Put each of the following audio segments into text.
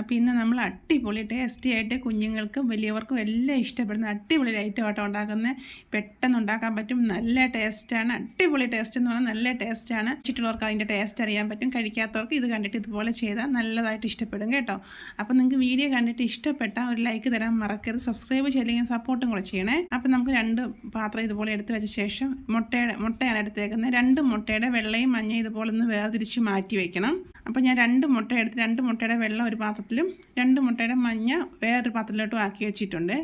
അപ്പോൾ ഇന്ന് നമ്മൾ അടിപൊളി ടേസ്റ്റി ആയിട്ട് കുഞ്ഞുങ്ങൾക്കും വലിയവർക്കും എല്ലാം ഇഷ്ടപ്പെടുന്ന അടിപൊളി ലൈറ്റ് ആട്ടോ ഉണ്ടാക്കുന്നത്. പെട്ടെന്ന് ഉണ്ടാക്കാൻ പറ്റും. നല്ല ടേസ്റ്റാണ് അടിപൊളി ടേസ്റ്റ് എന്ന് പറഞ്ഞാൽ നല്ല ടേസ്റ്റാണ് ചുറ്റുള്ളവർക്ക് അതിന്റെ ടേസ്റ്റ് അറിയാൻ പറ്റും. കഴിക്കാത്തവർക്ക് ഇത് കണ്ടിട്ട് ഇതുപോലെ ചെയ്താൽ നല്ലതായിട്ട് ഇഷ്ടപ്പെടും കേട്ടോ. അപ്പോൾ നിങ്ങൾക്ക് വീഡിയോ കണ്ടിട്ട് ഇഷ്ടപ്പെട്ടാൽ ഒരു ലൈക്ക് തരാൻ മറക്കരുത്. സബ്സ്ക്രൈബ് ചെയ്തില്ലെങ്കിൽ സപ്പോർട്ടും കൂടെ ചെയ്യണേ. അപ്പോൾ നമുക്ക് രണ്ട് പാത്രം ഇതുപോലെ എടുത്ത് വെച്ച ശേഷം മുട്ടയുടെ മുട്ടയാണ് എടുത്തേക്കുന്നത്. രണ്ട് മുട്ടയുടെ വെള്ളയും മഞ്ഞയും ഇതുപോലെ ഒന്ന് വേർതിരിച്ച് മാറ്റി വെക്കണം. അപ്പോൾ ഞാൻ രണ്ട് മുട്ട എടുത്ത് രണ്ട് മുട്ടയുടെ വെള്ളം ഒരു പാത്രത്തിലും രണ്ട് മുട്ടയുടെ മഞ്ഞ വേറൊരു പാത്രത്തിലോട്ടും ആക്കി വെച്ചിട്ടുണ്ട്.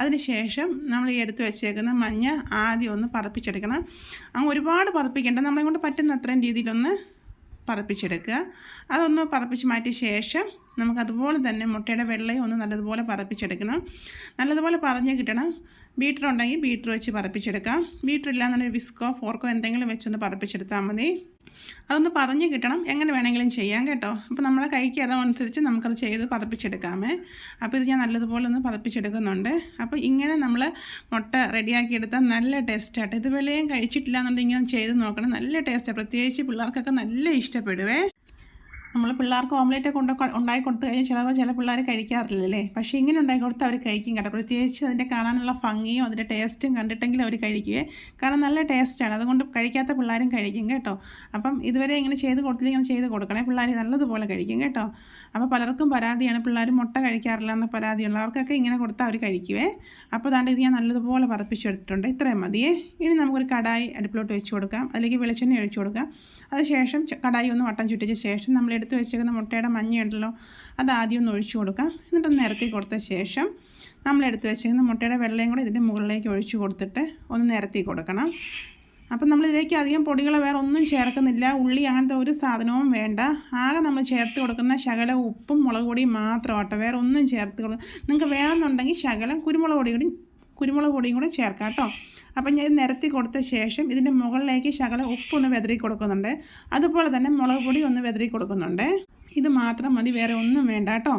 അതിനുശേഷം നമ്മൾ ഈ എടുത്ത് വെച്ചേക്കുന്ന മഞ്ഞ ആദ്യം ഒന്ന് പതപ്പിച്ചെടുക്കണം. അങ്ങ് ഒരുപാട് പറപ്പിക്കേണ്ട നമ്മളെ കൊണ്ട് പറ്റുന്ന അത്രയും രീതിയിലൊന്ന് പതപ്പിച്ചെടുക്കുക. അതൊന്ന് പതപ്പിച്ച് മാറ്റിയ ശേഷം നമുക്ക് അതുപോലെ തന്നെ മുട്ടയുടെ വെള്ളയും ഒന്ന് നല്ലതുപോലെ പറപ്പിച്ചെടുക്കണം നല്ലതുപോലെ പറഞ്ഞ് കിട്ടണം. ബീറ്റർ ഉണ്ടെങ്കിൽ ബീറ്റർ വെച്ച് പറപ്പിച്ചെടുക്കാം ബീറ്റർ ഇല്ലാന്നുണ്ടെങ്കിൽ വിസ്കോ ഫോർക്കോ എന്തെങ്കിലും വെച്ചൊന്ന് പറപ്പിച്ചെടുത്താൽ മതി. അതൊന്ന് പറഞ്ഞ് കിട്ടണം. എങ്ങനെ വേണമെങ്കിലും ചെയ്യാം കേട്ടോ. അപ്പോൾ നമ്മളെ കൈക്ക് അതനുസരിച്ച് നമുക്കത് ചെയ്ത് പതപ്പിച്ചെടുക്കാമേ. അപ്പോൾ ഇത് ഞാൻ നല്ലതുപോലെ ഒന്ന് പതപ്പിച്ചെടുക്കുന്നുണ്ട്. അപ്പോൾ ഇങ്ങനെ നമ്മൾ മുട്ട റെഡിയാക്കിയെടുത്താൽ നല്ല ടേസ്റ്റായിട്ട് ഇതുപോലെയും കഴിച്ചിട്ടില്ല എന്നുണ്ടെങ്കിൽ ഇങ്ങനെ ചെയ്ത് നോക്കണം. നല്ല ടേസ്റ്റാണ് പ്രത്യേകിച്ച് പിള്ളേർക്കൊക്കെ നല്ല ഇഷ്ടപ്പെടുവേ. നമ്മൾ പിള്ളേർക്ക് ഓംലേറ്റ് കൊണ്ട് ഉണ്ടാക്കി കൊടുത്തു കഴിഞ്ഞാൽ ചിലപ്പോൾ ചില പിള്ളേർ കഴിക്കാറില്ലല്ലേ? പക്ഷേ ഇങ്ങനെ ഉണ്ടാക്കി കൊടുത്ത് അവർ കഴിക്കും കേട്ടോ. പ്രത്യേകിച്ച് അതിന്റെ കാണാനുള്ള ഭംഗിയും അതിന്റെ ടേസ്റ്റും കണ്ടിട്ടെങ്കിലും അവർ കഴിക്കുകയെ. കാരണം നല്ല ടേസ്റ്റാണ്. അതുകൊണ്ട് കഴിക്കാത്ത പിള്ളേരും കഴിക്കും കേട്ടോ. അപ്പം ഇതുവരെ ഇങ്ങനെ ചെയ്ത് കൊടുത്തില്ല ഇങ്ങനെ ചെയ്ത് കൊടുക്കണേ. പിള്ളേർ നല്ലതുപോലെ കഴിക്കും കേട്ടോ. അപ്പോൾ പലർക്കും പരാതിയാണ്. പിള്ളേർ മുട്ട കഴിക്കാറില്ല എന്ന പരാതിയുള്ള അവർക്കൊക്കെ ഇങ്ങനെ കൊടുത്താൽ അവർ കഴിക്കുവേ. അപ്പോൾ അതാണ്ട് ഇത് ഞാൻ നല്ലതുപോലെ പറപ്പിച്ചെടുത്തിട്ടുണ്ട്. ഇത്രയും മതിയേ. ഇനി നമുക്കൊരു കടായി അടുപ്പിലോട്ട് വെച്ച് കൊടുക്കാം. അല്ലെങ്കിൽ വെളിച്ചെണ്ണ ഒഴിച്ചു കൊടുക്കാം. അതിനുശേഷം കടായി ഒന്ന് വട്ടം ചുറ്റിച്ച ശേഷം നമ്മൾ എടുത്ത് വെച്ചേക്കുന്ന മുട്ടയുടെ മഞ്ഞയുണ്ടല്ലോ അത് ആദ്യം ഒന്ന് ഒഴിച്ചു കൊടുക്കാം. എന്നിട്ടൊന്ന് നിരത്തി കൊടുത്ത ശേഷം നമ്മൾ എടുത്ത് വെച്ചേക്കുന്ന മുട്ടയുടെ വെള്ളയും കൂടെ ഇതിന്റെ മുകളിലേക്ക് ഒഴിച്ചു കൊടുത്തിട്ട് ഒന്ന് നിരത്തി കൊടുക്കണം. അപ്പം നമ്മൾ ഇതിലേക്ക് അധികം പൊടികൾ വേറെ ഒന്നും ചേർക്കുന്നില്ല. ഉള്ളി അങ്ങനത്തെ ഒരു സാധനവും വേണ്ട. ആകെ നമ്മൾ ചേർത്ത് കൊടുക്കുന്ന ശകല ഉപ്പും മുളക് പൊടിയും മാത്രം വേറെ ഒന്നും ചേർത്ത് കൊടുക്കും നിങ്ങൾക്ക് വേണമെന്നുണ്ടെങ്കിൽ ശകലം കുരുമുളക് പൊടി കൂടി കുരുമുളക് പൊടിയും കൂടെ ചേർക്കാം കേട്ടോ. അപ്പം ഞാൻ നിരത്തി കൊടുത്ത ശേഷം ഇതിന്റെ മുകളിലേക്ക് ശകലം ഉപ്പൊന്ന് വെതറി കൊടുക്കുന്നുണ്ട്. അതുപോലെ തന്നെ മുളക് പൊടി ഒന്ന് വെതറി കൊടുക്കുന്നുണ്ട്. ഇത് മാത്രം മതി വേറെ ഒന്നും വേണ്ട കേട്ടോ.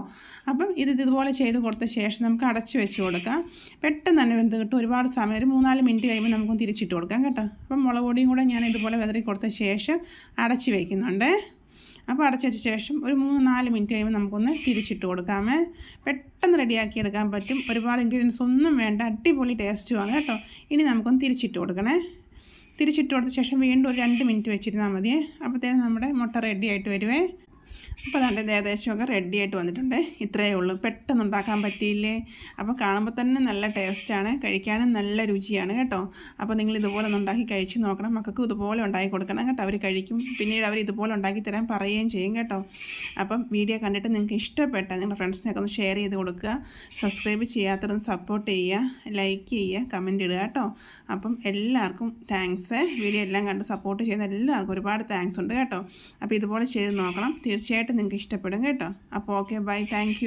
അപ്പം ഇത് ഇതുപോലെ ചെയ്ത് കൊടുത്ത ശേഷം നമുക്ക് അടച്ച് വെച്ച് കൊടുക്കാം. പെട്ടെന്ന് തന്നെ വെന്ത് കിട്ടും. ഒരുപാട് സമയം ഒരു മൂന്നാൽ മിനിറ്റ് കഴിയുമ്പോൾ നമുക്കൊന്ന് തിരിച്ചിട്ട് കൊടുക്കാം കേട്ടോ. അപ്പം മുളക് പൊടിയും കൂടെ ഞാൻ ഇതുപോലെ വെതറി കൊടുത്ത ശേഷം അടച്ച് വയ്ക്കുന്നുണ്ട് അപ്പോൾ അടച്ചു വെച്ച ശേഷം ഒരു മൂന്ന് നാല് മിനിറ്റ് കഴിയുമ്പോൾ നമുക്കൊന്ന് തിരിച്ചിട്ട് കൊടുക്കാമേ. പെട്ടെന്ന് റെഡിയാക്കി എടുക്കാൻ പറ്റും. ഒരുപാട് ഇൻഗ്രീഡിയൻസ് ഒന്നും വേണ്ട. അടിപൊളി ടേസ്റ്റുമാണ് കേട്ടോ. ഇനി നമുക്കൊന്ന് തിരിച്ചിട്ട് കൊടുക്കണേ. തിരിച്ചിട്ട് കൊടുത്ത ശേഷം വീണ്ടും ഒരു രണ്ട് മിനിറ്റ് വെച്ചിരുന്നാൽ മതിയേ. അപ്പോഴത്തേനും നമ്മുടെ മുട്ട റെഡി ആയിട്ട് വരുവേ. അപ്പോൾ അതാണ്ട് ഏകദേശമൊക്കെ റെഡി ആയിട്ട് വന്നിട്ടുണ്ട്. ഇത്രയേ ഉള്ളൂ. പെട്ടെന്ന് ഉണ്ടാക്കാൻ പറ്റിയില്ലേ? അപ്പോൾ കാണുമ്പോൾ തന്നെ നല്ല ടേസ്റ്റാണ് കഴിക്കാനും നല്ല രുചിയാണ് കേട്ടോ. അപ്പോൾ നിങ്ങൾ ഇതുപോലെ ഉണ്ടാക്കി കഴിച്ച് നോക്കണം. മക്കൾക്കും ഇതുപോലെ ഉണ്ടാക്കി കൊടുക്കണം കേട്ടോ. അവർ കഴിക്കും. പിന്നീട് അവർ ഇതുപോലെ ഉണ്ടാക്കി തരാൻ പറയുകയും ചെയ്യും കേട്ടോ. അപ്പം വീഡിയോ കണ്ടിട്ട് നിങ്ങൾക്ക് ഇഷ്ടപ്പെട്ട നിങ്ങളുടെ ഫ്രണ്ട്സിനൊക്കെ ഒന്ന് ഷെയർ ചെയ്ത് കൊടുക്കുക. സബ്സ്ക്രൈബ് ചെയ്യാത്തതും സപ്പോർട്ട് ചെയ്യുക. ലൈക്ക് ചെയ്യുക. കമന്റ് ഇടുക കേട്ടോ. അപ്പം എല്ലാവർക്കും താങ്ക്സ് വീഡിയോ എല്ലാം കണ്ട് സപ്പോർട്ട് ചെയ്യുന്ന എല്ലാവർക്കും ഒരുപാട് താങ്ക്സ് ഉണ്ട് കേട്ടോ. അപ്പോൾ ഇതുപോലെ ചെയ്ത് നോക്കണം. തീർച്ചയായിട്ടും നിങ്ങൾക്ക് ഇഷ്ടപ്പെടും കേട്ടോ. അപ്പോൾ ഓക്കെ ബൈ താങ്ക്